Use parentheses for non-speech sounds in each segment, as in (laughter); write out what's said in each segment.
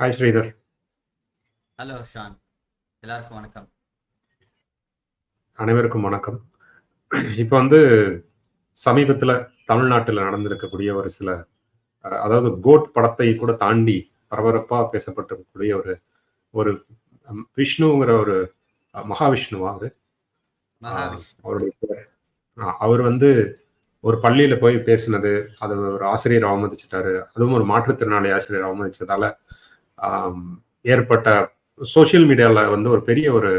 Hi Sridhar hello Shawn எல்லாருக்கும் வணக்கம். அனைவருக்கும் வணக்கம். இப்போ வந்து சமீபத்தில் தமிழ்நாட்டில் நடந்திருக்கக்கூடிய ஒரு சில அதாவது கோட் படத்தை கூட தாண்டி பரபரப்பாக பேசப்பட்டிருக்கக்கூடிய ஒரு ஒரு விஷ்ணுங்கிற ஒரு மகாவிஷ்ணுவா அது? அவருடைய அவர் வந்து ஒரு பள்ளியில போய் பேசினது அதை ஒரு ஆசிரியர் அவமதிச்சிட்டாரு. அதுவும் ஒரு மாற்றுத்திறனாளி ஆசிரியர் அவமதிச்சதால ஏற்பட்ட சோஷியல் மீடியாவில் வந்து ஒரு பெரிய ஒரு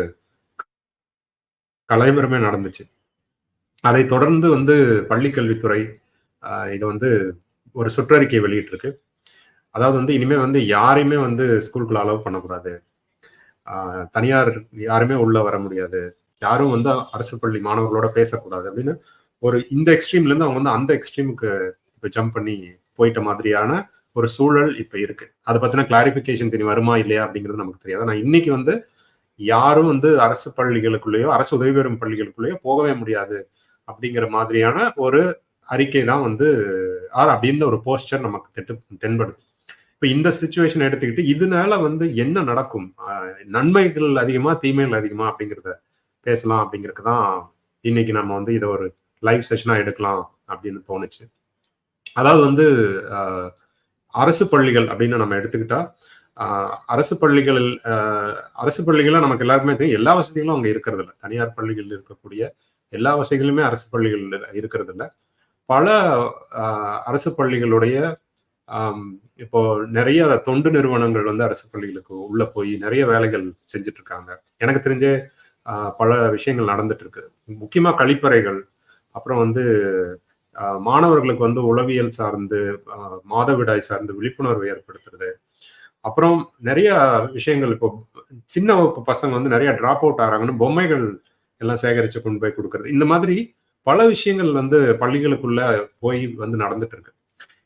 கலைவரமே நடந்துச்சு. அதை தொடர்ந்து வந்து பள்ளிக்கல்வித்துறை இதை இது வந்து ஒரு சுற்றறிக்கை வெளியிட்டிருக்கு. அதாவது வந்து இனிமே வந்து யாரையுமே வந்து ஸ்கூலுக்குள்ள அலோவ் பண்ணக்கூடாது. தனியார் யாருமே உள்ள வர முடியாது. யாரும் வந்து அரசு பள்ளி மாணவர்களோட பேசக்கூடாது அப்படின்னு ஒரு இந்த எக்ஸ்ட்ரீம்லேருந்து அவங்க வந்து அந்த எக்ஸ்ட்ரீமுக்கு இப்போ ஜம்ப் பண்ணி போயிட்ட மாதிரியான ஒரு சூழல் இப்ப இருக்கு. அதை பத்தின கிளாரிபிகேஷன் இனி வருமா இல்லையா அப்படிங்கிறது நமக்கு தெரியாது. ஆனா இன்னைக்கு வந்து யாரும் வந்து அரசு பள்ளிகளுக்குள்ளேயோ அரசு உதவி பெறும் பள்ளிகளுக்குள்ளேயோ போகவே முடியாது அப்படிங்கிற மாதிரியான ஒரு அறிக்கை தான் வந்து ஆர் அப்படின்ற ஒரு போஸ்டர் நமக்கு திட்டு தென்படுது. இப்போ இந்த சுச்சுவேஷன் எடுத்துக்கிட்டு இதனால வந்து என்ன நடக்கும்? நன்மைகள் அதிகமா தீமைகள் அதிகமா அப்படிங்கிறத பேசலாம் அப்படிங்கிறதுக்கு தான் இன்னைக்கு நம்ம வந்து இதை ஒரு லைவ் செஷனாக எடுக்கலாம் அப்படின்னு தோணுச்சு. அதாவது வந்து ஆஹ், அரசு பள்ளிகள் அப்படின்னு நம்ம எடுத்துக்கிட்டா அரசு பள்ளிகளில் அரசு பள்ளிகளில் நமக்கு எல்லாருக்குமே தெரியும் எல்லா வசதிகளும் அங்கே இருக்கிறது இல்லை. தனியார் பள்ளிகளில் இருக்கக்கூடிய எல்லா வசதிகளுமே அரசு பள்ளிகளில் இருக்கிறது இல்லை. பல அரசு பள்ளிகளுடைய இப்போ நிறைய தொண்டு நிறுவனங்கள் வந்து அரசு பள்ளிகளுக்கு உள்ள போய் நிறைய வேலைகள் செஞ்சுட்டு இருக்காங்க எனக்கு தெரிஞ்சே பல விஷயங்கள் நடந்துட்டு இருக்கு முக்கியமா கழிப்பறைகள் அப்புறம் வந்து மாணவர்களுக்கு வந்து உளவியல் சார்ந்து மாதவிடாய் சார்ந்து விழிப்புணர்வு ஏற்படுத்துறது. அப்புறம் நிறைய விஷயங்கள் இப்போ சின்ன வகுப்பு பசங்க வந்து நிறைய டிராப் அவுட் ஆகிறாங்கன்னு பொம்மைகள் எல்லாம் சேகரித்து கொண்டு போய் கொடுக்கறது. இந்த மாதிரி பல விஷயங்கள் வந்து பள்ளிகளுக்குள்ள போய் வந்து நடந்துட்டு இருக்கு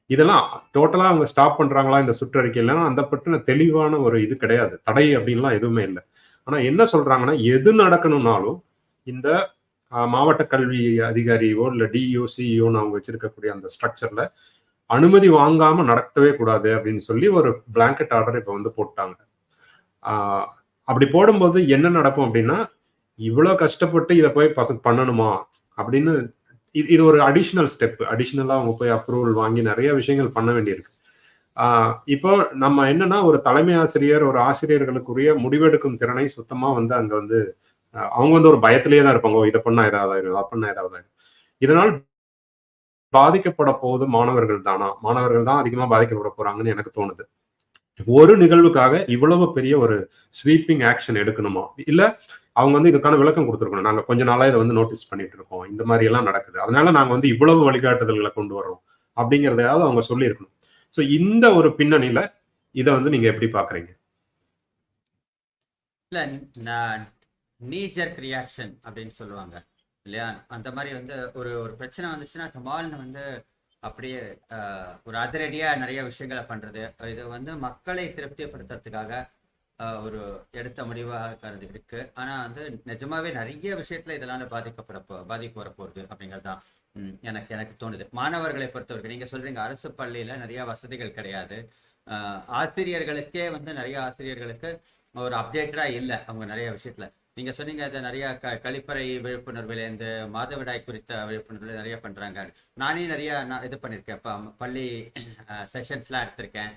இதெல்லாம் டோட்டலாக அவங்க ஸ்டாப் பண்ணுறாங்களா இந்த சுற்றறிக்கையிலாம் அந்த பற்றின தெளிவான ஒரு இது கிடையாது. தடை அப்படின்லாம் எதுவுமே இல்லை. ஆனால் என்ன சொல்கிறாங்கன்னா எது நடக்கணும்னாலும் இந்த மாவட்ட கல்வி அதிகாரியோ இல்லை டிஇஓ சிஇஓன்னு அவங்க வச்சிருக்கக்கூடிய அந்த ஸ்ட்ரக்சர்ல அனுமதி வாங்காம நடத்தவே கூடாது அப்படின்னு சொல்லி ஒரு பிளாங்கெட் ஆர்டர் இப்போ வந்து போட்டாங்க. அப்படி போடும்போது என்ன நடக்கும் அப்படின்னா இவ்வளோ கஷ்டப்பட்டு இதை போய் பச பண்ணணுமா? அப்படின்னு இது இது ஒரு அடிஷ்னல் ஸ்டெப் அடிஷ்னலாக அவங்க போய் அப்ரூவல் வாங்கி நிறைய விஷயங்கள் பண்ண வேண்டியிருக்கு. இப்போ நம்ம என்னன்னா ஒரு தலைமை ஆசிரியர் ஒரு ஆசிரியர்களுக்குரிய முடிவெடுக்கும் திறனை சுத்தமாக வந்து அங்கே வந்து அவங்க வந்து ஒரு பயத்திலேயே தான் இருப்பாங்க. ஓ, இதை பண்ணா ஏதாவது ஆயிரும் அதை பண்ணா ஏதாவது ஆயிரும். இதனால் பாதிக்கப்பட போவது மாணவர்கள் தானா? மாணவர்கள் தான் அதிகமா பாதிக்கப்பட போறாங்கன்னு எனக்கு தோணுது. ஒரு நிகழ்வுக்காக இவ்வளவு பெரிய ஒரு ஸ்வீப்பிங் ஆக்ஷன் எடுக்கணுமா? இல்ல அவங்க வந்து இதுக்கான விளக்கம் கொடுத்துருக்கணும். நாங்க கொஞ்ச நாளா இதை வந்து நோட்டீஸ் பண்ணிட்டு இருக்கோம். இந்த மாதிரி எல்லாம் நடக்குது. அதனால நாங்க வந்து இவ்வளவு வழிகாட்டுதல்களை கொண்டு வரோம் அப்படிங்கறதையாவது அவங்க சொல்லியிருக்கணும். ஸோ இந்த ஒரு பின்னணியில இதை வந்து நீங்க எப்படி பாக்குறீங்க இல்ல நீஜர்க் ரியாக்ஷன் அப்படின்னு சொல்லுவாங்க இல்லையா? அந்த மாதிரி வந்து ஒரு ஒரு பிரச்சனை வந்துச்சுன்னா தமால்னு வந்து அப்படியே ஆஹ், ஒரு அதிரடியா நிறைய விஷயங்களை பண்றது. இது வந்து மக்களை திருப்திப்படுத்துறதுக்காக ஆஹ், ஒரு எடுத்த முடிவாக கருது இருக்கு. ஆனா வந்து நிஜமாவே நிறைய விஷயத்துல இதெல்லாம் பாதிக்கப்பட பாதிப்பு வரப்போகுது அப்படிங்கிறது தான் எனக்கு எனக்கு தோணுது. மாணவர்களை பொறுத்தவரைக்கும் நீங்க சொல்றீங்க அரசு பள்ளியில நிறைய வசதிகள் கிடையாது. ஆஹ், ஆசிரியர்களுக்கே வந்து நிறைய ஆசிரியர்களுக்கு ஒரு அப்டேட்டடா இல்லை அவங்க நிறைய விஷயத்துல. நீங்க சொன்னீங்க அது நிறைய க கழிப்பறை விழிப்புணர்வுலேருந்து மாதவிடாய் குறித்த விழிப்புணர்வு நிறைய பண்றாங்க. நானே நிறைய நான் இது பண்ணியிருக்கேன். இப்போ பள்ளி செஷன்ஸ்லாம் எடுத்திருக்கேன்.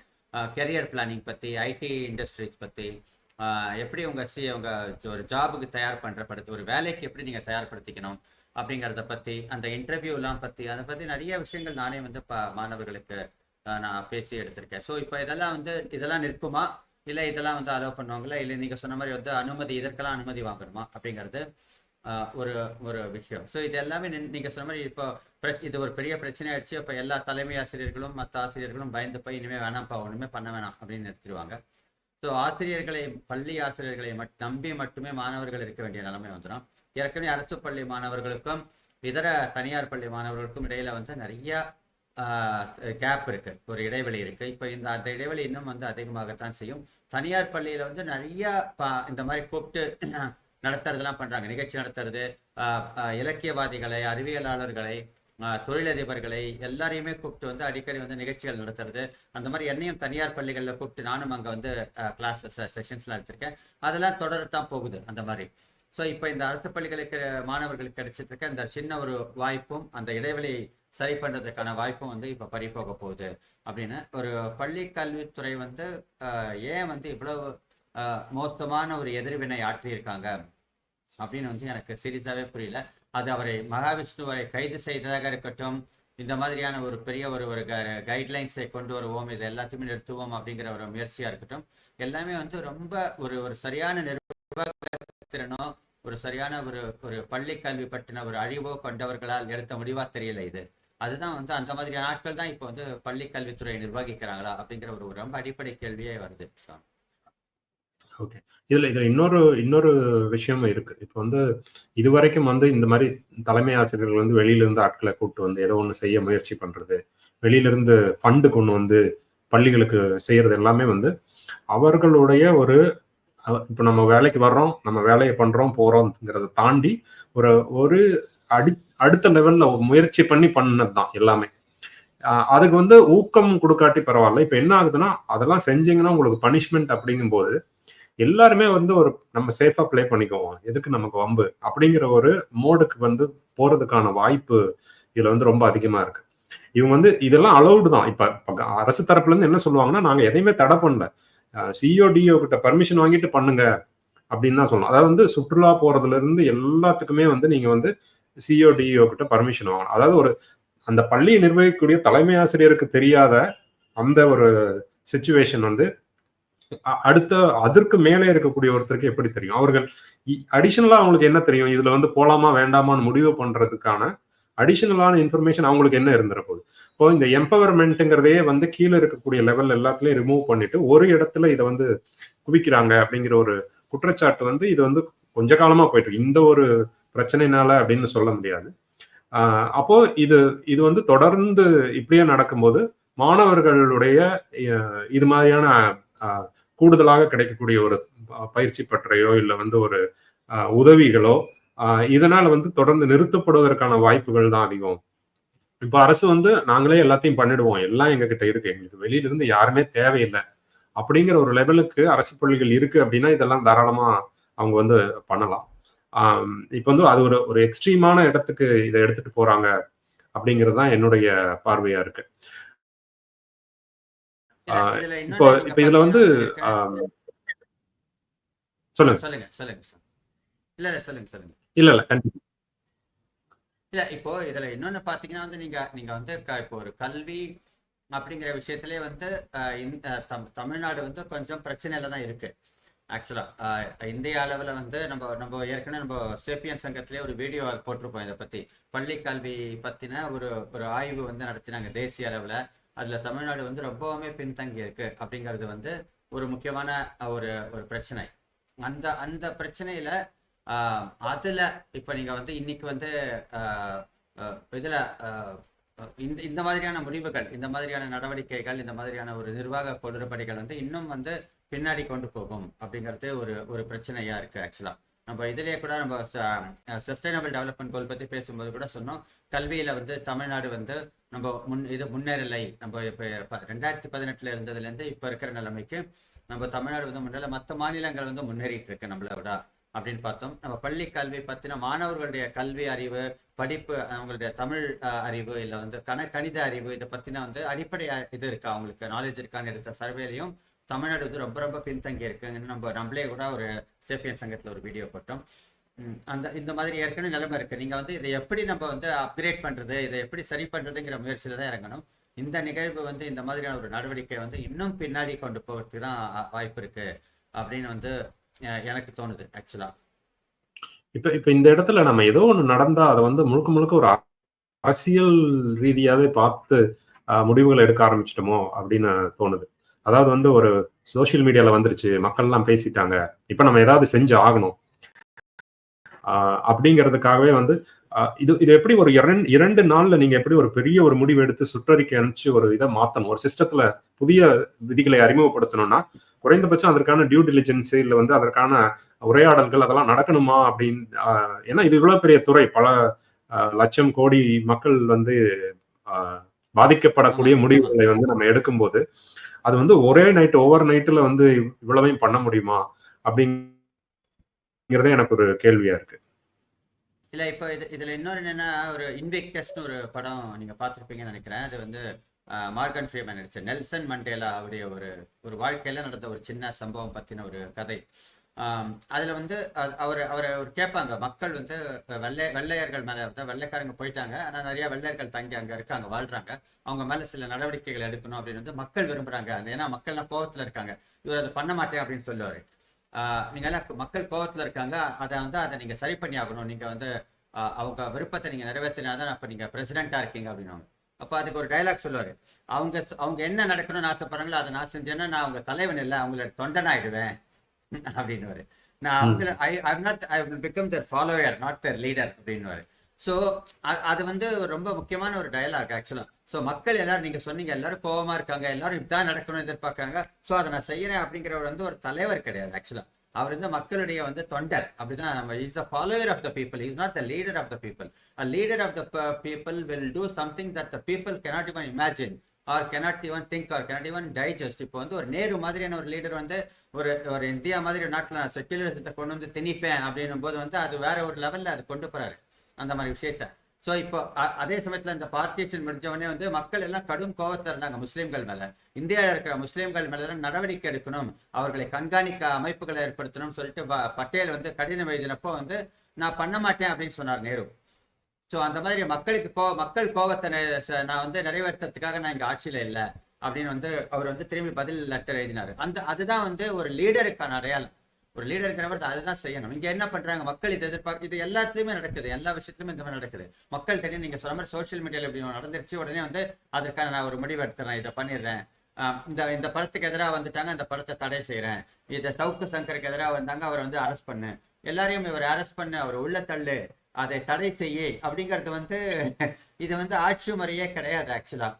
கெரியர் பிளானிங் பத்தி ஐடி இண்டஸ்ட்ரீஸ் பத்தி. எப்படி உங்க சி உங்க ஒரு ஜாபுக்கு தயார் பண்ற ஒரு வேலைக்கு எப்படி நீங்க தயார்படுத்திக்கணும் அப்படிங்கிறத பத்தி அந்த இன்டர்வியூலாம் பத்தி அதை பத்தி நிறைய விஷயங்கள் நானே வந்து ப மாணவர்களுக்கு நான் பேசி எடுத்திருக்கேன். ஸோ இப்போ இதெல்லாம் வந்து இதெல்லாம் நிற்குமா? இல்லை இதெல்லாம் வந்து அலோவ் பண்ணுவாங்களா? இல்லை நீங்க சொன்ன மாதிரி வந்து அனுமதி இதற்கெல்லாம் அனுமதி வாங்கணுமா? அப்படிங்கிறது ஆஹ் ஒரு ஒரு விஷயம். ஸோ இது எல்லாமே நீங்கள் நீங்க சொன்ன மாதிரி இப்போ இது ஒரு பெரிய பிரச்சனை ஆயிடுச்சு. இப்போ எல்லா தலைமை ஆசிரியர்களும் மற்ற ஆசிரியர்களும் பயந்து போய் இனிமே வேணாம்ப்பா ஒன்றுமே பண்ண வேணாம் அப்படின்னு நிறுத்திடுவாங்க. ஸோ ஆசிரியர்களை பள்ளி ஆசிரியர்களை மட் நம்பி மட்டுமே மாணவர்கள் இருக்க வேண்டிய நிலைமை வந்துடும் ஏற்கனவே அரசு பள்ளி மாணவர்களுக்கும் இதர தனியார் பள்ளி மாணவர்களுக்கும் இடையில வந்து நிறைய கேப் இருக்குது ஒரு இடைவெளி இருக்குது இப்போ இந்த அந்த இடைவெளி இன்னும் வந்து அதிகமாகத்தான் செய்யும். தனியார் பள்ளியில் வந்து நிறையா பா இந்த மாதிரி கூப்பிட்டு (clears throat) நடத்துறதெல்லாம் பண்ணுறாங்க நிகழ்ச்சி நடத்துறது இலக்கியவாதிகளை அறிவியலாளர்களை தொழிலதிபர்களை எல்லாரையுமே கூப்பிட்டு வந்து அடிக்கடி வந்து நிகழ்ச்சிகள் நடத்துறது. அந்த மாதிரி என்னையும் தனியார் பள்ளிகளில் கூப்பிட்டு நானும் அங்கே வந்து கிளாஸ் செஷன்ஸ்லாம் எடுத்திருக்கேன். அதெல்லாம் தொடரத்தான் போகுது அந்த மாதிரி. ஸோ இப்போ இந்த அரசு பள்ளிகளுக்கு மாணவர்களுக்கு கிடைச்சிட்டு இருக்க இந்த சின்ன ஒரு வாய்ப்பும் அந்த இடைவெளி சரி பண்ணுறதுக்கான வாய்ப்பும் வந்து இப்போ பறி போக போகுது. அப்படின்னு ஒரு பள்ளி கல்வித்துறை வந்து ஆஹ் ஏன் வந்து இவ்வளவு ஆஹ் மோசமான ஒரு எதிர்வினை ஆற்றியிருக்காங்க? அப்படின்னு வந்து எனக்கு சீரியஸாகவே புரியல. அது அவரை மகாவிஷ்ணுவரை கைது செய்ததாக இருக்கட்டும் இந்த மாதிரியான ஒரு பெரிய ஒரு ஒரு கைட்லைன்ஸை கொண்டு வருவோம் இது எல்லாத்தையுமே நிறுத்துவோம் அப்படிங்கிற ஒரு முயற்சியாக இருக்கட்டும் எல்லாமே வந்து ரொம்ப ஒரு ஒரு சரியான நிர்வாகத்திறனோ ஒரு சரியான ஒரு ஒரு பள்ளி கல்வி பற்றின ஒரு அறிவோ கொண்டவர்களால் எடுத்த முடிவா தெரியல இது. அதுதான் வந்து அந்த மாதிரியான ஆட்கள் தான் இப்போ வந்து பள்ளி கல்வித்துறையை நிர்வகிக்கிறாங்களா அப்படிங்கிற ஒரு ரொம்ப அடிப்படை கேள்வியே வருது சார். ஓகே. இதுல இதுல இன்னொரு இன்னொரு விஷயமும் இருக்கு. இப்போ வந்து இதுவரைக்கும் வந்து இந்த மாதிரி தலைமை ஆசிரியர்கள் வந்து வெளியில இருந்து ஆட்களை கூப்பிட்டு வந்து ஏதோ ஒன்று செய்ய முயற்சி பண்றது வெளியில இருந்து ஃபண்டு கொண்டு வந்து பள்ளிகளுக்கு செய்யறது எல்லாமே வந்து அவர்களுடைய ஒரு இப்போ நம்ம வேலைக்கு வர்றோம் நம்ம வேலையை பண்றோம் போறோம்ங்கிறத தாண்டி ஒரு ஒரு அடி அடுத்த லெவல்ல முயற்சி பண்ணி பண்ணது தான் எல்லாமே. ஆஹ் அதுக்கு வந்து ஊக்கம் கொடுக்காட்டி பரவாயில்ல. இப்போ என்ன ஆகுதுன்னா அதெல்லாம் செஞ்சீங்கன்னா உங்களுக்கு பனிஷ்மெண்ட் அப்படிங்கும்போது எல்லாருமே வந்து ஒரு நம்ம சேஃபா பிளே பண்ணிக்குவோம். எதுக்கு நமக்கு வம்பு? அப்படிங்கிற ஒரு மோடுக்கு வந்து போறதுக்கான வாய்ப்பு இதுல வந்து ரொம்ப அதிகமா இருக்கு. இவங்க வந்து இதெல்லாம் அலௌடு தான். இப்ப இப்ப அரசு தரப்புல இருந்து என்ன சொல்லுவாங்கன்னா நாங்க எதையுமே தடை பண்ணல. சிஓ டிஓ கிட்ட பர்மிஷன் வாங்கிட்டு பண்ணுங்க அப்படின்னு தான் சொல்லணும். அதாவது வந்து சுற்றுலா போறதுல இருந்து எல்லாத்துக்குமே வந்து நீங்க வந்து சிஓ டிஓ கிட்ட பர்மிஷன் வாங்கணும். அதாவது ஒரு அந்த பள்ளியை நிர்வகிக்கக்கூடிய தலைமை ஆசிரியருக்கு தெரியாத அந்த ஒரு சுச்சுவேஷன் வந்து அ- அடுத்த அதற்கு மேலே இருக்கக்கூடிய ஒருத்தருக்கு எப்படி தெரியும்? அவர்கள் அடிஷனலா அவங்களுக்கு என்ன தெரியும்? இதுல வந்து போலாமா வேண்டாமான்னு முடிவு பண்றதுக்கான அடிஷனலான இன்ஃபர்மேஷன் அவங்களுக்கு என்ன இருந்துற போகுது இப்போ இந்த எம்பவர்மெண்ட்டுங்கிறதே வந்து கீழே இருக்கக்கூடிய லெவல் எல்லாத்துலயும் ரிமூவ் பண்ணிட்டு ஒரு இடத்துல இதை வந்து குவிக்கிறாங்க அப்படிங்கிற ஒரு குற்றச்சாட்டு வந்து இது வந்து கொஞ்ச காலமா போயிட்டு இருக்கு. இந்த ஒரு பிரச்சனைனால அப்படின்னு சொல்ல முடியாது. அப்போ இது இது வந்து தொடர்ந்து இப்படியே நடக்கும்போது மாணவர்களுடைய இது மாதிரியான கூடுதலாக கிடைக்கக்கூடிய ஒரு பயிற்சி பற்றையோ இல்லை வந்து ஒரு உதவிகளோ இதனால வந்து தொடர்ந்து நிறுத்தப்படுவதற்கான வாய்ப்புகள் தான் அதிகம். இப்போ அரசு வந்து நாங்களே எல்லாத்தையும் பண்ணிடுவோம். எல்லாம் எங்க கிட்ட இருக்கு. எங்களுக்கு வெளியில இருந்து யாருமே தேவையில்லை. அப்படிங்கிற ஒரு லெவலுக்கு அரசு பள்ளிகள் இருக்கு அப்படின்னா இதெல்லாம் தாராளமா அவங்க வந்து பண்ணலாம். ஆஹ் இப்போ வந்து அது ஒரு ஒரு எக்ஸ்ட்ரீமான இடத்துக்கு இதை எடுத்துட்டு போறாங்க அப்படிங்கிறது தான் என்னுடைய பார்வையா இருக்கு. இப்போ இப்போ இதுல வந்து சொல்லுங்க. சொல்லுங்க சொல்லுங்க இல்ல சொல்லுங்க சொல்லுங்க. இல்ல இல்ல கண்டிப்பா. இல்ல இப்போ இதுல இன்னொன்னு பாத்தீங்கன்னா வந்து நீங்க நீங்க வந்து க- இப்போ ஒரு கல்வி அப்படிங்கிற விஷயத்திலே வந்து இந்த தமிழ்நாடு வந்து கொஞ்சம் பிரச்சனையில தான் இருக்கு. ஆக்சுவலா இந்திய அளவுல வந்து நம்ம நம்ம ஏற்கனவே நம்ம சேப்பியன் சங்கத்திலே ஒரு வீடியோ போட்டிருப்போம் இதை பத்தி. பள்ளி கல்வி பத்தின ஒரு ஒரு ஆய்வு வந்து நடத்தினாங்க தேசிய அளவுல. அதுல தமிழ்நாடு வந்து ரொம்பவுமே பின்தங்கி இருக்கு அப்படிங்கிறது வந்து ஒரு முக்கியமான ஒரு ஒரு பிரச்சனை. அந்த அந்த பிரச்சனையில அதுல இப்ப நீங்க வந்து இன்னைக்கு வந்து ஆஹ், இதுல ஆஹ், இந்த இந்த மாதிரியான முடிவுகள் இந்த மாதிரியான நடவடிக்கைகள் இந்த மாதிரியான ஒரு நிர்வாக குளறுபடிகள் வந்து இன்னும் வந்து பின்னாடி கொண்டு போகும் அப்படிங்கிறது ஒரு ஒரு பிரச்சனையா இருக்கு ஆக்சுவலா நம்ம இதுலயே கூட நம்ம சஸ்டைனபிள் டெவலப்மெண்ட் கோல் பத்தி பேசும்போது கூட சொன்னோம். கல்வியில வந்து தமிழ்நாடு வந்து நம்ம முன் இது முன்னேறலை. நம்ம இப்ப ரெண்டாயிரத்தி பதினெட்டுல இருந்ததுல இருந்து இப்ப இருக்கிற நிலைமைக்கு நம்ம தமிழ்நாடு வந்து முன்னேறல மற்ற மாநிலங்கள் வந்து முன்னேறிட்டு இருக்கு நம்மளோட அப்படின்னு பார்த்தோம். நம்ம பள்ளி கல்வி பத்தின மாணவர்களுடைய கல்வி அறிவு படிப்பு அவங்களுடைய தமிழ் அறிவு இல்லை வந்து கண கணித அறிவு இதை பத்தின வந்து அடிப்படை இது இருக்கா அவங்களுக்கு? நாலேஜ் இருக்கான்னு எடுத்த சர்வேலையும் தமிழ்நாடு வந்து ரொம்ப ரொம்ப பின்தங்கி இருக்குங்கன்னு நம்ம நம்மளே கூட ஒரு சேப்பியன் சங்கத்துல ஒரு வீடியோ போட்டோம். அந்த இந்த மாதிரி ஏற்கனவே நிலைமை இருக்கு. நீங்க வந்து இதை எப்படி நம்ம வந்து அப்கிரேட் பண்றது இதை எப்படி சரி பண்றதுங்கிற முயற்சியில தான் இறங்கணும். இந்த நிகழ்வு வந்து இந்த மாதிரியான ஒரு நடவடிக்கை வந்து இன்னும் பின்னாடி கொண்டு போகிறதுக்கு தான் வாய்ப்பு இருக்கு அப்படின்னு வந்து எனக்கு தோணுது ஆக்சுவலா இப்ப இப்ப இந்த இடத்துல நம்ம ஏதோ ஒண்ணு நடந்தா அதை வந்து முழுக்க முழுக்க ஒரு அரசியல் ரீதியாவே பார்த்து ஆஹ், எடுக்க ஆரம்பிச்சிட்டோமோ அப்படின்னு தோணுது. அதாவது வந்து ஒரு சோசியல் மீடியால வந்துருச்சு மக்கள் எல்லாம் பேசிட்டாங்க இப்ப நம்ம ஏதாவது செஞ்சு ஆகணும். ஆஹ், அப்படிங்கிறதுக்காகவே வந்து இது இது எப்படி ஒரு இரண்டு இரண்டு நாள்ல நீங்க எப்படி ஒரு பெரிய ஒரு முடிவு எடுத்து சுற்றறிக்கை அனுப்பிச்சு ஒரு இதை மாத்தணும்? ஒரு சிஸ்டத்துல புதிய விதிகளை அறிமுகப்படுத்தணும்னா குறைந்தபட்சம் அதற்கான டியூ டிலிஜென்ஸ் இல்ல வந்து அதற்கான உரையாடல்கள் அதெல்லாம் நடக்கணுமா அப்படின்னு ஏன்னா இது இவ்வளவு பெரிய துறை. பல லட்சம் கோடி மக்கள் வந்து பாதிக்கப்படக்கூடிய முடிவுகளை வந்து நம்ம எடுக்கும்போது அது வந்து ஒரே நைட் ஓவர் நைட்ல வந்து இவ்வளவையும் பண்ண முடியுமா அப்படிங்கிறதே எனக்கு ஒரு கேள்வியா இருக்கு. இல்ல இப்போ இது இதுல இன்னொரு என்னன்னா ஒரு இன்வெக்டஸ்னு ஒரு படம் நீங்க பாத்திருப்பீங்கன்னு நினைக்கிறேன். அது வந்து ஆஹ், மார்கன் ஃப்ரீமன் நடிச்ச நெல்சன் மண்டேலா அவருடைய ஒரு ஒரு வாழ்க்கையில நடந்த ஒரு சின்ன சம்பவம் பத்தின ஒரு கதை. ஆம், அதுல வந்து அவர் அவரை ஒரு கேட்பாங்க. மக்கள் வந்து வெள்ளை வெள்ளையர்கள் மேல அதாவது வெள்ளைக்காரங்க போயிட்டாங்க. ஆனா நிறைய வெள்ளையர்கள் தங்கி அங்க இருக்காங்க வாழ்றாங்க. அவங்க மேல சில நடவடிக்கைகள் எடுக்கணும் அப்படின்னு வந்து மக்கள் விரும்புறாங்க. அந்த ஏன்னா மக்கள்லாம் கோவத்துல இருக்காங்க. இவர் அதை பண்ண மாட்டேன் அப்படின்னு சொல்லுவாரு. ஆஹ் நீங்க எல்லாம் மக்கள் கோவத்துல இருக்காங்க. அதை வந்து அதை நீங்க சரி பண்ணி ஆகணும். நீங்க வந்து அவங்க விருப்பத்தை நீங்க நிறைவேற்றினாதான் அப்ப நீங்க பிரசிடென்டா இருக்கீங்க அப்படின்னுவாங்க. அப்ப அதுக்கு ஒரு டைலாக் சொல்லுவாரு. அவங்க அவங்க என்ன நடக்கணும்னு ஆசைப்படுறாங்களோ அதை நான் செஞ்சேன்னா நான் அவங்க தலைவன் இல்லை அவங்களோட தொண்டனாயிடுவேன் (laughs) அப்படின்னு நான் அவங்கள I I'm not I will become the follower not the leader அப்படின்னு ஸோ அது வந்து ரொம்ப முக்கியமான ஒரு டயலாக் ஆக்சுவலா ஸோ மக்கள் எல்லாரும் நீங்க சொன்னீங்க எல்லாரும் கோவமா இருக்காங்க எல்லாரும் இப்படிதான் நடக்கணும்னு எதிர்பார்க்காங்க ஸோ அதை நான் செய்யறேன் அப்படிங்கிறவர் வந்து ஒரு தலைவர் கிடையாது ஆக்சுவலா அவர் வந்து மக்களுடைய வந்து தொண்டர். அப்படிதான் நம்ம is a follower of the people is not the leader of the people a leader of the people will do something that the people cannot even imagine or cannot even think or cannot even digest இப்போ வந்து ஒரு நேரு மாதிரியான ஒரு leader வந்து ஒரு ஒரு India மாதிரி ஒரு நாட்டில் நான் செக்யூலரிசத்தை கொண்டு வந்து திணிப்பேன் அப்படின்னும் போது வந்து அது வேற ஒரு லெவல்ல அது கொண்டு போறாரு. அந்த மாதிரி விஷயத்த. ஸோ இப்போ அதே சமயத்தில் இந்த பார்ட்டிஷன் முடிஞ்சவொடனே வந்து மக்கள் எல்லாம் கடும் கோபத்தில் இருந்தாங்க முஸ்லீம்கள் மேலே. இந்தியாவில் இருக்கிற முஸ்லீம்கள் மேலே நடவடிக்கை எடுக்கணும் அவர்களை கண்காணிக்க அமைப்புகளை ஏற்படுத்தணும்னு சொல்லிட்டு பட்டேல் வந்து கடிதம் எழுதினப்போ வந்து நான் பண்ண மாட்டேன் அப்படின்னு சொன்னார் நேரு. ஸோ அந்த மாதிரி மக்களுக்கு கோ மக்கள் கோவத்தை நான் வந்து நிறைவேற்றுறதுக்காக நான் இங்கே ஆட்சியில் இல்லை அப்படின்னு வந்து அவர் வந்து திரும்பி பதில் லெட்டர் எழுதினாரு. அந்த அதுதான் வந்து ஒரு லீடருக்கான அடையாளம். ஒரு லீடர் இருக்கிறவர் அதுதான் செய்யணும். இங்க என்ன பண்றாங்க? மக்கள் இதை எதிர்பார்க்க இது எல்லாத்துலயுமே நடக்குது. எல்லா விஷயத்துலயுமே இந்த மாதிரி நடக்குது. மக்கள் தெரியும் நீங்க சொன்ன மாதிரி சோஷியல் மீடியால இப்படி நடந்துருச்சு உடனே வந்து அதற்கான நான் ஒரு முடிவு எடுத்துறேன் இதை பண்ணிடுறேன். இந்த இந்த படத்துக்கு எதிராக வந்துட்டாங்க அந்த படத்தை தடை செய்யறேன் இதை சவுக்கு சங்கருக்கு எதிராக வந்தாங்க அவரை வந்து அரெஸ்ட் பண்ணு. எல்லாரையும் இவர் அரெஸ்ட் பண்ணு அவர் உள்ள தள்ளு. அதை தடை செய்ய அப்படிங்கிறது வந்து இது வந்து ஆட்சி முறையே கிடையாது ஆக்சுவலா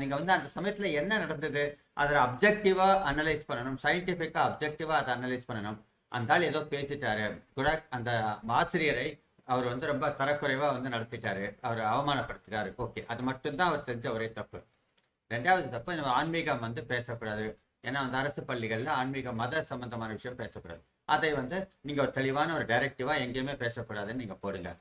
நீங்க வந்து அந்த சமயத்துல என்ன நடந்தது அதை அப்ஜெக்டிவா அனலைஸ் பண்ணணும். சயின்டிபிக்கா அப்ஜெக்டிவா அதை அனலைஸ் பண்ணணும். அந்த ஆள் ஏதோ பேசிட்டாரு. கூட அந்த ஆசிரியரை அவர் வந்து ரொம்ப தரக்குறைவா வந்து நடத்திட்டாரு. அவர் அவமானப்படுத்திட்டாரு. ஓகே. அது மட்டும்தான் அவர் செஞ்ச ஒரே தப்பு. ரெண்டாவது தப்பு நம்ம ஆன்மீகம் வந்து பேசக்கூடாது. ஏன்னா அந்த அரசு பள்ளிகளில் ஆன்மீக மத சம்பந்தமான விஷயம் பேசக்கூடாது. அதை வந்து நீங்க ஒரு தெளிவான ஒரு டைரக்டிவாக எங்கேயுமே பேசக்கூடாதுன்னு நீங்க போடுங்க.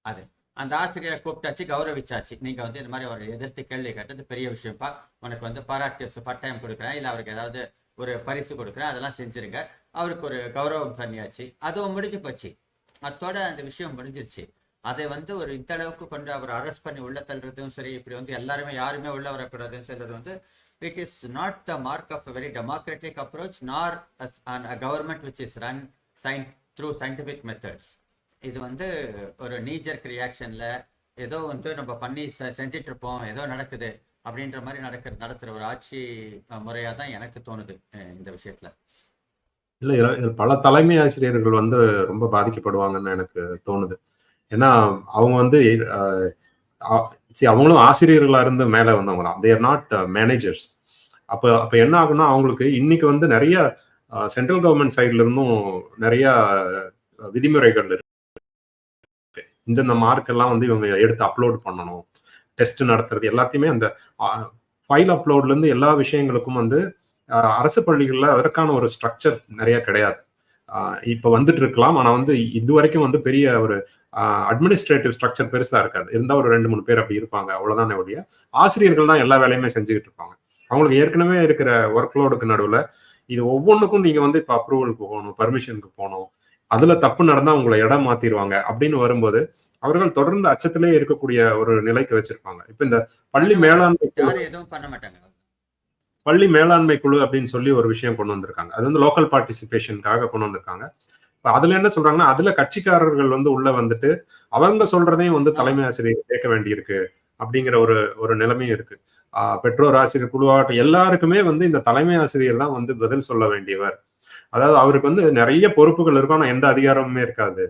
அது. அந்த ஆசிரியரை கூப்பிட்டாச்சு கௌரவிச்சாச்சு. நீங்க வந்து இந்த மாதிரி ஒரு எதிர்த்து கேள்வி கேட்டது பெரிய விஷயம்ப்பா. உனக்கு வந்து பாராட்டு பட்டயம் கொடுக்குறேன். இல்லை அவருக்கு ஏதாவது ஒரு பரிசு கொடுக்குறேன். அதெல்லாம் செஞ்சுருங்க. அவருக்கு ஒரு கௌரவம் பண்ணியாச்சு. அதுவும் முடிஞ்சு போச்சு. அத்தோட அந்த விஷயம் முடிஞ்சிருச்சு. அதை வந்து ஒரு இந்த அளவுக்கு கொண்டு அவர் அரெஸ்ட் பண்ணி உள்ள தள்ளுறதும் சரி இப்படி வந்து எல்லாருமே யாருமே உள்ள வரக்கூடாதுன்னு சொல்றது வந்து it is not the mark of a very democratic approach nor government which is run சயின் through scientific methods இது வந்து ஒரு நீஜர்க் ரியாக்ஷன்ல ஏதோ வந்து நம்ம பண்ணி செ- செஞ்சிட்டு இருப்போம் ஏதோ நடக்குது அப்படின்ற மாதிரி நடக்கிற நடத்துகிற ஒரு ஆட்சி முறையாக தான் எனக்கு தோணுது இந்த விஷயத்துல. இல்ல இதுல- பல தலைமை ஆசிரியர்கள் வந்து ரொம்ப பாதிக்கப்படுவாங்கன்னு எனக்கு தோணுது. ஏன்னா அவங்க வந்து அவங்களும் ஆசிரியர்களா இருந்து மேல வந்தவங்க தான் தேர் நாட் மேனேஜர்ஸ் அப்ப அப்ப என்ன ஆகும்னா அவங்களுக்கு இன்னைக்கு வந்து நிறைய சென்ட்ரல் கவர்மெண்ட் சைட்ல இருந்தும் நிறைய விதிமுறைகள் இருக்கு. இந்தந்த மார்க் எல்லாம் வந்து இவங்க எடுத்து அப்லோட் பண்ணணும். டெஸ்ட் நடத்துறது எல்லாத்தையுமே அந்த ஃபைல் அப்லோட்ல இருந்து எல்லா விஷயங்களுக்கும் வந்து அரசு பள்ளிகள்ல அதற்கான ஒரு ஸ்ட்ரக்சர் நிறைய கிடையாது. இப்ப வந்துட்டு இருக்கலாம். ஆனா வந்து இது வரைக்கும் வந்து பெரிய ஒரு அட்மினிஸ்ட்ரேட்டிவ் ஸ்ட்ரக்சர் பெருசா இருக்காது. இருந்தா ஒரு ரெண்டு மூணு பேர் அப்படி இருப்பாங்க. அவ்வளவுதானே ஒழிய. ஆசிரியர்கள் தான் எல்லா வேலையுமே செஞ்சுக்கிட்டு இருப்பாங்க. அவங்களுக்கு ஏற்கனவே இருக்கிற ஒர்க் லோடுக்கு நடுவுல இது ஒவ்வொன்றுக்கும் நீங்க வந்து இப்ப அப்ரூவலுக்கு போகணும் பர்மிஷனுக்கு போகணும். அதுல தப்பு நடந்தா உங்களை இடம் மாத்திடுவாங்க அப்படின்னு வரும்போது அவர்கள் தொடர்ந்து அச்சத்திலே இருக்கக்கூடிய ஒரு நிலைக்கு வச்சிருப்பாங்க. இப்ப இந்த பள்ளி மேலாண்மை பண்ண மாட்டாங்க. பள்ளி மேலாண்மை குழு அப்படின்னு சொல்லி ஒரு விஷயம் கொண்டு வந்திருக்காங்க. அது வந்து லோக்கல் பார்ட்டிசிபேஷனுக்காக கொண்டு வந்திருக்காங்க. இப்ப அதுல என்ன சொல்றாங்கன்னா அதுல கட்சிக்காரர்கள் வந்து உள்ள வந்துட்டு அவங்க சொல்றதையும் வந்து தலைமை ஆசிரியர் கேட்க வேண்டியிருக்கு அப்படிங்கிற ஒரு ஒரு நிலைமையும் இருக்கு. பெற்றோர் ஆசிரியர் குழுவாகட்டும் எல்லாருக்குமே வந்து இந்த தலைமை ஆசிரியர் தான் வந்து பதில் சொல்ல வேண்டியவர். அதாவது அவருக்கு வந்து நிறைய பொறுப்புகள் இருக்கும் ஆனா எந்த அதிகாரமுமே இருக்காது.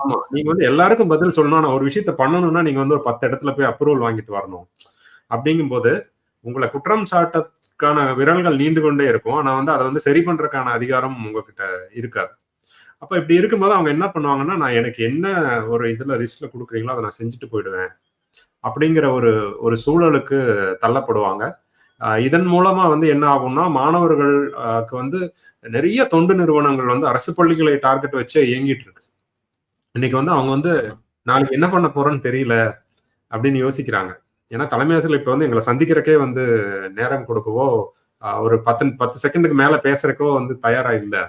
ஆமா. நீங்க வந்து எல்லாருக்கும் பதில் சொல்லணும். ஒரு விஷயத்த பண்ணணும்னா நீங்க வந்து ஒரு பத்து இடத்துல போய் அப்ரூவல் வாங்கிட்டு வரணும். அப்படிங்கும்போது உங்களை குற்றம் சாட்டத்துக்கான விரல்கள் நீண்டு கொண்டே இருக்கும். ஆனா வந்து அதை வந்து சரி பண்றதுக்கான அதிகாரம் உங்ககிட்ட இருக்காது. அப்ப இப்படி இருக்கும்போது அவங்க என்ன பண்ணுவாங்கன்னா நான் எனக்கு என்ன ஒரு இதுல ரிஸ்க்ல கொடுக்குறீங்களோ அதை நான் செஞ்சுட்டு போயிடுவேன். அப்படிங்கிற ஒரு ஒரு சூழலுக்கு தள்ளப்படுவாங்க. இதன் மூலமா வந்து என்ன ஆகும்னா மாணவர்களுக்கு வந்து நிறைய தொண்டு நிறுவனங்கள் வந்து அரசு பள்ளிகளை டார்கெட் வச்சு இயங்கிட்டு இருக்கு. இன்னைக்கு வந்து அவங்க வந்து நாளைக்கு என்ன பண்ண போறோன்னு தெரியல அப்படின்னு யோசிக்கிறாங்க. ஏன்னா தலைமை ஆசிரியர் இப்ப வந்து எங்களை சந்திக்கிறக்கே வந்து நேரம் கொடுக்கவோ ஒரு பத்து பத்து செகண்டுக்கு மேல பேசுறக்கோ வந்து தயாரா இல்லை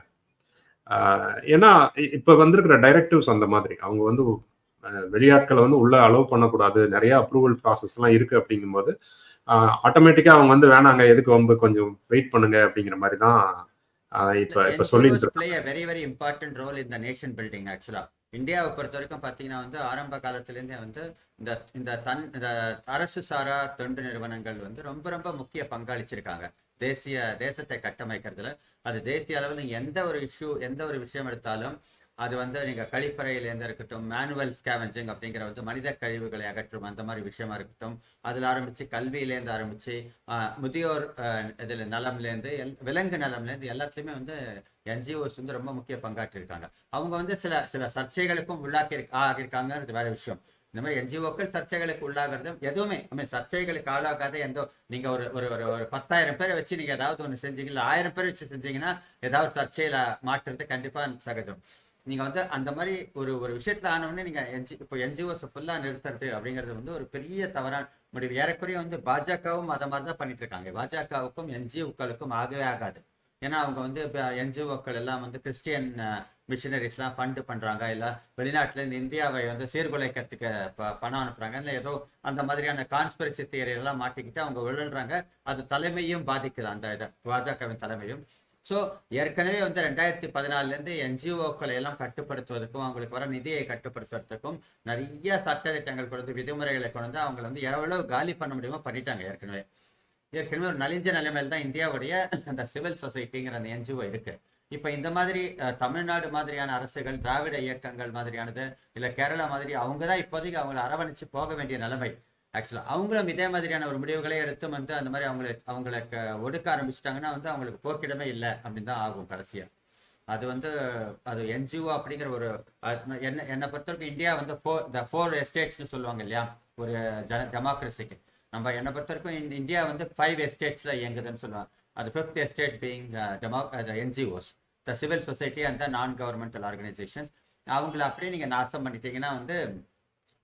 ஏன்னா இப்ப வந்திருக்கிற டைரக்டிவ்ஸ் அந்த மாதிரி. அவங்க வந்து வெளியாட்களை வந்து உள்ள அலோவ் பண்ணக்கூடாது. நிறைய அப்ரூவல் ப்ராசஸ் எல்லாம் இருக்கு அப்படிங்கும்போது ஆட்டோமேட்டிக்கா அவங்க வந்து வேணாங்க எதுக்கு வம்பு கொஞ்சம் வெயிட் பண்ணுங்க அப்படிங்கிற மாதிரி தான் இப்ப இப்ப சொல்லிட்டு வெரி வெரி இம்பார்ட்டன்ட் ரோல் இந்த நேஷன் பில்டிங் ஆக்சுவலா இந்தியாவை பொறுத்த வரைக்கும் பார்த்தீங்கன்னா வந்து ஆரம்ப காலத்திலேருந்தே வந்து இந்த இந்த தன் இந்த அரசு சாரா தொண்டு நிறுவனங்கள் வந்து ரொம்ப ரொம்ப முக்கிய பங்களிச்சிருக்காங்க. தேசிய தேசத்தை கட்டமைக்கிறதுல. அது தேசிய அளவில் எந்த ஒரு இஷ்யூ எந்த ஒரு விஷயம் எடுத்தாலும் அது வந்து நீங்க கழிப்பறையிலேருந்து இருக்கட்டும் மேனுவல் ஸ்கேவெஞ்சிங் அப்படிங்கிற வந்து மனித கழிவுகளை அகற்றும் அந்த மாதிரி விஷயமா இருக்கட்டும். அதில் ஆரம்பிச்சு கல்வியிலேருந்து ஆரம்பிச்சு ஆஹ், முதியோர் இதில் இதுல நலம்லேருந்து எல் விலங்கு நலம்லேருந்து எல்லாத்துலேயுமே வந்து என்ஜிஓஸ் வந்து ரொம்ப முக்கிய பங்காற்றிருக்காங்க. அவங்க வந்து சில சில சர்ச்சைகளுக்கும் உள்ளாக்கி ஆகியிருக்காங்கிறது வேற விஷயம். இந்த மாதிரி என்ஜிஓக்கள் சர்ச்சைகளுக்கு உள்ளாகிறது எதுவுமே I சர்ச்சைகளுக்கு ஆளாகாத எந்த நீங்க ஒரு ஒரு ஒரு ஒரு பத்தாயிரம் பேரை வச்சு நீங்க ஏதாவது ஒன்று செஞ்சீங்க இல்லை ஆயிரம் பேர் வச்சு செஞ்சீங்கன்னா ஏதாவது சர்ச்சையில மாற்றுறது கண்டிப்பா சகஜம். நீங்க வந்து அந்த மாதிரி ஒரு ஒரு விஷயத்துல ஆனவொடனே நீங்க என்ஜி இப்போ என்ஜிஓஸை ஃபுல்லா நிறுத்துறது அப்படிங்கிறது வந்து ஒரு பெரிய தவறான முடிவு. ஏறக்குறைய வந்து பாஜகவும் அதை மாதிரி தான் பண்ணிட்டு இருக்காங்க. பாஜகவுக்கும் என்ஜிஓக்களுக்கும் ஆகவே ஆகாது. ஏன்னா அவங்க வந்து என்ஜிஓக்கள் எல்லாம் வந்து கிறிஸ்டியன் மிஷினரிஸ்லாம் ஃபண்டு பண்றாங்க. இல்ல வெளிநாட்டுல இருந்து இந்தியாவை வந்து சீர்குலைக்கிறதுக்கு ப- பணம் அனுப்புறாங்க. இல்ல ஏதோ அந்த மாதிரியான கான்ஸ்பிரசி தியரியெல்லாம் மாட்டிக்கிட்டு அவங்க விழுறாங்க. அது தலைமையும் பாதிக்குது. அந்த இதை பாஜகவின் தலைமையும். ஸோ ஏற்கனவே வந்து ரெண்டாயிரத்தி பதினாலேருந்து என்ஜிஓக்களை எல்லாம் கட்டுப்படுத்துவதற்கும் அவங்களுக்கு வர நிதியை கட்டுப்படுத்துவதற்கும் நிறைய சட்டத்திட்டங்கள் கொண்டு விதிமுறைகளை கொண்டு அவங்களை வந்து எவ்வளவு காலி பண்ண முடியுமோ பண்ணிட்டாங்க ஏற்கனவே. ஏற்கனவே ஒரு நலிஞ்ச நிலைமையில் தான் இந்தியாவுடைய அந்த சிவில் சொசைட்டிங்கிற அந்த என்ஜிஓ இருக்கு. இப்போ இந்த மாதிரி தமிழ்நாடு மாதிரியான அரசுகள் திராவிட இயக்கங்கள் மாதிரியானது இல்லை கேரளா மாதிரி அவங்க தான் இப்போதைக்கு அவங்களை அரவணைச்சு போக வேண்டிய நிலைமை. ஆக்சுவலாக அவங்களும் இதே மாதிரியான ஒரு முடிவுகளை எடுத்து வந்து அந்த மாதிரி அவங்களை அவங்களுக்கு ஒடுக்க ஆரம்பிச்சிட்டாங்கன்னா வந்து அவங்களுக்கு போக்கிடமே இல்லை அப்படின்னு தான் ஆகும் கடைசியாக அது வந்து அது என்ஜிஓ அப்படிங்கிற ஒரு என்ன என்னை பொறுத்தவரைக்கும் இந்தியா வந்து ஃபோர் த ஃபோர் எஸ்டேட்ஸ்னு சொல்லுவாங்க இல்லையா? ஒரு ஜன டெமோக்ரஸிக்கு நம்ம என்னை பொறுத்தவரைக்கும் இந்தியா வந்து ஃபைவ் எஸ்டேட்ஸில் இயங்குதுன்னு சொல்லுவாங்க. அது fifth estate being demo NGOs the civil society and the non governmental organisations அவங்கள அப்படியே நீங்கள் நாசம் பண்ணிட்டீங்கன்னா வந்து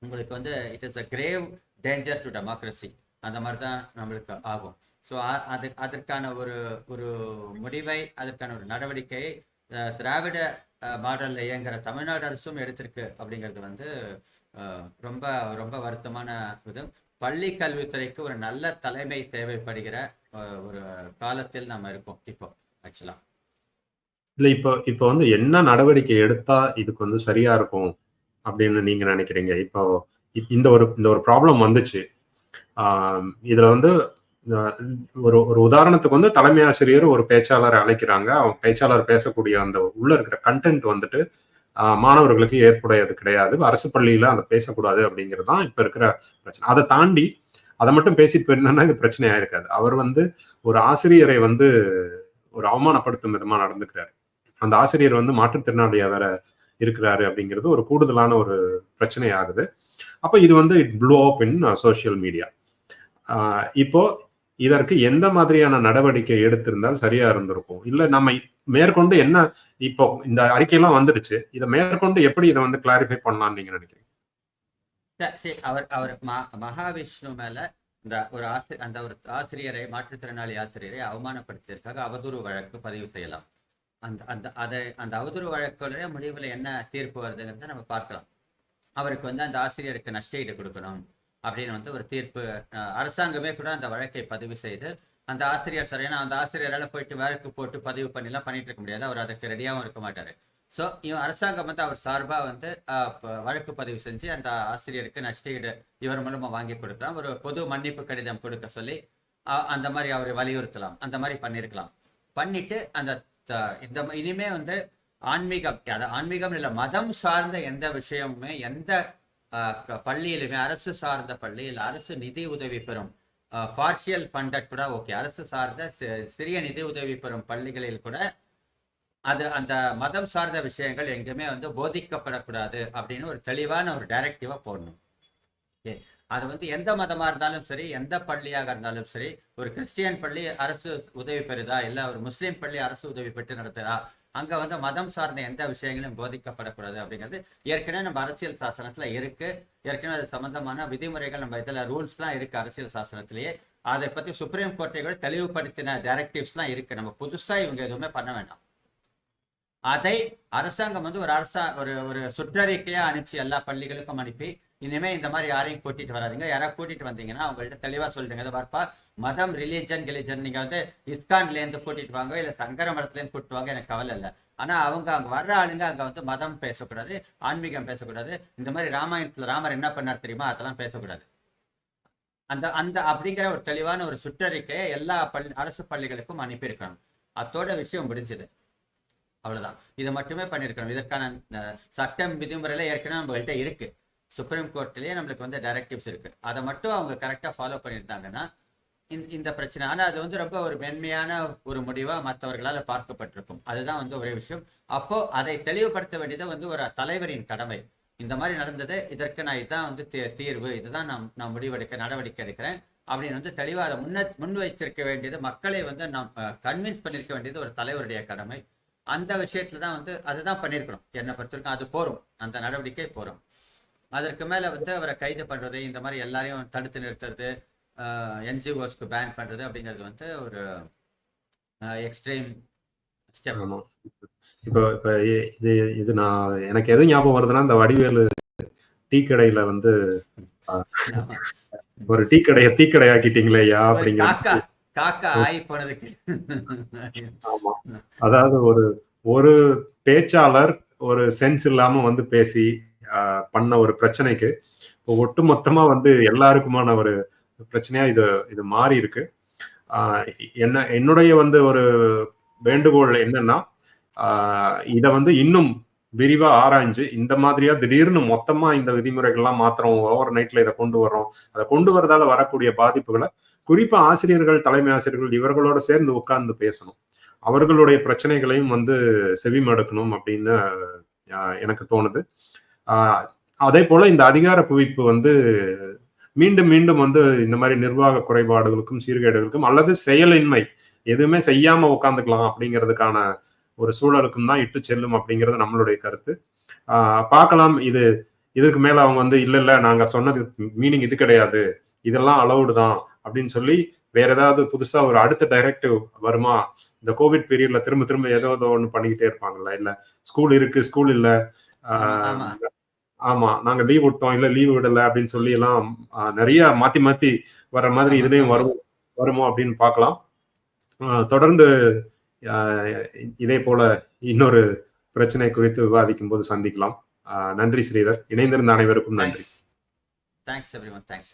உங்களுக்கு வந்து it is a grave danger to democracy அந்த மாதிரி தான் நம்மளுக்கு ஆகும். ஸோ அது அதற்கான ஒரு ஒரு முடிவை அதற்கான ஒரு நடவடிக்கையை அஹ், திராவிட மாடலில் இயங்குற தமிழ்நாடு அரசும் எடுத்திருக்கு அப்படிங்கிறது வந்து ரொம்ப ரொம்ப வருத்தமான இது. பள்ளி கல்வித்துறைக்கு ஒரு நல்ல தலைமை தேவைப்படுகிற அஹ், ஒரு காலத்தில் நம்ம இருக்கோம் இப்போ ஆக்சுவலா. இல்ல இப்போ இப்போ வந்து என்ன நடவடிக்கை எடுத்தா இதுக்கு வந்து சரியா இருக்கும் அப்படின்னு நீங்க நினைக்கிறீங்க? இப்போ இந்த ஒரு இந்த ஒரு ப்ராப்ளம் வந்துச்சு. இதில் இதுல வந்து ஒரு ஒரு உதாரணத்துக்கு வந்து தலைமை ஆசிரியர் ஒரு பேச்சாளரை அழைக்கிறாங்க. அவங்க பேச்சாளர் பேசக்கூடிய அந்த உள்ள இருக்கிற கண்டென்ட் வந்துட்டு மாணவர்களுக்கு ஏற்புடையது கிடையாது. அரசு பள்ளியில அதை பேசக்கூடாது அப்படிங்கிறது தான் இப்ப இருக்கிற பிரச்சனை. அதை தாண்டி அதை மட்டும் பேசிட்டு போயிருந்தா இது பிரச்சனையா இருக்காது அவர் வந்து ஒரு ஆசிரியரை வந்து ஒரு அவமானப்படுத்தும் விதமா நடந்துக்கிறாரு. அந்த ஆசிரியர் வந்து மாற்றுத்திறனாளியா வேற இருக்கிறாரு அப்படிங்கிறது ஒரு கூடுதலான ஒரு பிரச்சனை ஆகுது. அப்போ இது வந்து it blew up in social media இப்போ இதற்கு எந்த மாதிரியான நடவடிக்கை எடுத்திருந்தால் சரியா இருந்திருக்கும்? இல்ல நம்ம மேற்கொண்டு என்ன இப்போ இந்த அறிக்கையெல்லாம் வந்துடுச்சு. இதை மேற்கொண்டு எப்படி இதை வந்து கிளாரிஃபை பண்ணலாம்னு நீங்க நினைக்கிறீங்க? சரி அவர் அவர் ம- மகாவிஷ்ணு மேல இந்த ஒரு ஆசிரியர் அந்த ஒரு ஆசிரியரை மாற்றுத்திறனாளி ஆசிரியரை அவமானப்படுத்தியதற்காக அவதூறு வழக்கு பதிவு செய்யலாம். அந்த அந்த அதை அந்த அவதூறு வழக்குடைய முடிவுல என்ன தீர்ப்பு வருதுங்கிறத நம்ம பார்க்கலாம். அவருக்கு வந்து அந்த ஆசிரியருக்கு நஷ்டஈடு கொடுக்கணும் அப்படின்னு வந்து ஒரு தீர்ப்பு அரசாங்கமே கூட அந்த வழக்கை பதிவு செய்து அந்த ஆசிரியர் சரியான அந்த ஆசிரியரால் போயிட்டு வழக்கு போட்டு பதிவு பண்ணிலாம் பண்ணிட்டு இருக்க முடியாது. அவர் அதுக்கு ரெடியாகவும் இருக்க மாட்டார். ஸோ இவன் அரசாங்கம் வந்து அவர் சார்பாக வந்து வழக்கு பதிவு செஞ்சு அந்த ஆசிரியருக்கு நஷ்டஈடு இவர் மூலமாக வாங்கி கொடுக்கலாம். ஒரு பொது மன்னிப்பு கடிதம் கொடுக்க சொல்லி அந்த மாதிரி அவரை வலியுறுத்தலாம். அந்த மாதிரி பண்ணியிருக்கலாம் பண்ணிட்டு அந்த த- இந்த இனிமே வந்து ஆன்மீகம் அதாவது ஆன்மீகம் இல்லை மதம் சார்ந்த எந்த விஷயமுமே எந்த பள்ளியிலுமே அரசு சார்ந்த பள்ளியில் அரசு நிதி உதவி பெறும் பார்ஷியல் ஃபண்டட் கூட ஓகே அரசு சார்ந்த சிறிய நிதி உதவி பெறும் பள்ளிகளில் கூட அது அந்த மதம் சார்ந்த விஷயங்கள் எங்கேயுமே வந்து போதிக்கப்படக்கூடாது அப்படின்னு ஒரு தெளிவான ஒரு டைரக்டிவா போடணும். ஓகே அது வந்து எந்த மதமா இருந்தாலும் சரி எந்த பள்ளியாக இருந்தாலும் சரி ஒரு கிறிஸ்டியன் பள்ளி அரசு உதவி பெறுதா? இல்ல ஒரு முஸ்லீம் பள்ளி அரசு உதவி பெற்று நடத்துதா அங்க வந்து மதம் சார்ந்த எந்த விஷயங்களும் போதிக்கப்படக்கூடாது அப்படிங்கிறது ஏற்கனவே நம்ம அரசியல் சாசனத்துல இருக்கு. ஏற்கனவே அது சம்பந்தமான விதிமுறைகள் நம்ம இதுல ரூல்ஸ் எல்லாம் இருக்கு அரசியல் சாசனத்திலேயே. அதை பத்தி சுப்ரீம் கோர்ட்டை கூட தெளிவுபடுத்தின டைரக்டிவ்ஸ் எல்லாம் இருக்கு. நம்ம புதுசா இவங்க எதுவுமே பண்ண வேண்டாம். அதை அரசாங்கம் வந்து ஒரு அரசா ஒரு ஒரு சுற்றறிக்கையா அனுப்பிச்சு எல்லா பள்ளிகளுக்கும் அனுப்பி இனிமே இந்த மாதிரி யாரையும் கூட்டிட்டு வராதீங்க. யாராவது கூட்டிட்டு வந்தீங்கன்னா அவங்கள்ட்ட தெளிவா சொல்றீங்க இதை பார்ப்பா மதம் ரிலீஜன் கிலிஜன் நீங்க வந்து இஸ்கான்ல இருந்து கூட்டிட்டு வாங்க இல்ல சங்கர மடத்துல இருந்து கூட்டிட்டு வாங்க எனக்கு கவலை இல்லை. ஆனா அவங்க அங்க வர்ற ஆளுங்க அங்க வந்து மதம் பேசக்கூடாது ஆன்மீகம் பேசக்கூடாது. இந்த மாதிரி ராமாயணத்துல ராமர் என்ன பண்ணார் தெரியுமா? அதெல்லாம் பேசக்கூடாது. அந்த அந்த அப்படிங்கிற ஒரு தெளிவான ஒரு சுற்றறிக்கையை எல்லா பள்ளி அரசு பள்ளிகளுக்கும் அனுப்பியிருக்கணும். அத்தோட விஷயம் முடிஞ்சது. அவ்வளவுதான். இதை மட்டுமே பண்ணியிருக்கணும். இதற்கான சட்டம் விதிமுறையில ஏற்கனவே நம்மகிட்ட இருக்கு. சுப்ரீம் கோர்ட்லயே நம்மளுக்கு வந்து டைரக்டிவ்ஸ் இருக்கு. அதை மட்டும் அவங்க கரெக்டா ஃபாலோ பண்ணியிருந்தாங்கன்னா இந்த- இந்த பிரச்சனை. ஆனா அது வந்து ரொம்ப ஒரு மென்மையான ஒரு முடிவா மற்றவர்களால் பார்க்கப்பட்டிருக்கும். அதுதான் வந்து ஒரே விஷயம். அப்போ அதை தெளிவுபடுத்த வேண்டியது வந்து ஒரு தலைவரின் கடமை. இந்த மாதிரி நடந்தது இதற்கு நான் இதுதான் வந்து தீ- தீர்வு. இதுதான் நான் நான் முடிவெடுக்க நடவடிக்கை எடுக்கிறேன் அப்படின்னு வந்து தெளிவாக அதை முன்ன முன் வைச்சிருக்க வேண்டியது மக்களை வந்து நாம் கன்வின்ஸ் பண்ணியிருக்க வேண்டியது ஒரு தலைவருடைய கடமை. அந்த விஷயத்துல தான் வந்து அதுதான் பண்ணியிருக்கணும். என்னை பொறுத்தவரைக்கும் அது போரும். அந்த நடவடிக்கை போரும். அதற்கு மேல வந்து அவரை கைது பண்றது இந்த மாதிரி எல்லாரையும் தடுத்து நிறுத்துறது என்ஜிஓஸ்க்கு பேன் பண்றது அப்படிங்கிறது வந்து ஒரு எக்ஸ்ட்ரீம் ஸ்டெப். இப்போ இப்போ இது இது நான் எனக்கு எது ஞாபகம் வருதுன்னா இந்த வடிவேலு டீ கடையில வந்து ஒரு டீ கடையை டீ கடையாக்கிட்டீங்களே ஐயா ஒரு அப்படிங்கிற காக்கா ஆகி போனதுக்கு. (laughs) அதாவது ஒரு ஒரு பேச்சாளர் ஒரு சென்ஸ் இல்லாம வந்து பேசி பண்ண ஒரு பிரச்சனைக்கு ஒட்டு மொத்தமா வந்து எல்லாருக்குமான ஒரு பிரச்சனையா இது இது மாறி இருக்கு. என்ன என்னுடைய வந்து ஒரு வேண்டுகோள் என்னன்னா ஆஹ், இத வந்து இன்னும் விரிவா ஆராய்ஞ்சு இந்த மாதிரியா திடீர்னு மொத்தமா இந்த விதிமுறைகள்லாம் மாத்திரம் ஓவர் நைட்ல இதை கொண்டு வர்றோம் அதை கொண்டு வரதால வரக்கூடிய பாதிப்புகளை குறிப்பா ஆசிரியர்கள் தலைமை ஆசிரியர்கள் இவர்களோட சேர்ந்து உட்கார்ந்து பேசணும். அவர்களுடைய பிரச்சனைகளையும் வந்து செவிமடுக்கணும் அப்படின்னு எனக்கு தோணுது. அதே போல இந்த அதிகார குவிப்பு வந்து மீண்டும் மீண்டும் வந்து இந்த மாதிரி நிர்வாக குறைபாடுகளுக்கும் சீர்கேடுகளுக்கும் அல்லது செயலின்மை எதுவுமே செய்யாம உட்காந்துக்கலாம் அப்படிங்கிறதுக்கான ஒரு சூழலுக்கும் தான் இட்டு செல்லும் அப்படிங்கிறது நம்மளுடைய கருத்து. பார்க்கலாம். இது இதுக்கு மேல அவங்க வந்து இல்ல இல்ல நாங்க சொன்னது மீனிங் இது கிடையாது. இதெல்லாம் அலௌடு தான். அப்படின்னு சொல்லி வேற ஏதாவது புதுசா ஒரு அடுத்த டைரக்டிவ் வருமா? இந்த கோவிட் பீரியட்ல திரும்ப திரும்ப ஏதோ ஏதோ ஒன்று பண்ணிக்கிட்டே இருப்பாங்கல்ல இல்ல ஸ்கூல் இருக்கு ஸ்கூல் இல்ல. ஆமா. நாங்க லீவ் விட்டோம் இல்ல லீவ் விடல அப்படின்னு சொல்லி எல்லாம் நிறைய மாத்தி மாத்தி வர மாதிரி இதுலயும். வரும் வருமோ அப்படின்னு பார்க்கலாம். தொடர்ந்து இதே போல இன்னொரு பிரச்சனை குறித்து விவாதிக்கும் போது சந்திக்கலாம். நன்றி ஸ்ரீதர். இணைந்திருந்த அனைவருக்கும் நன்றி. Thanks thanks everyone thanks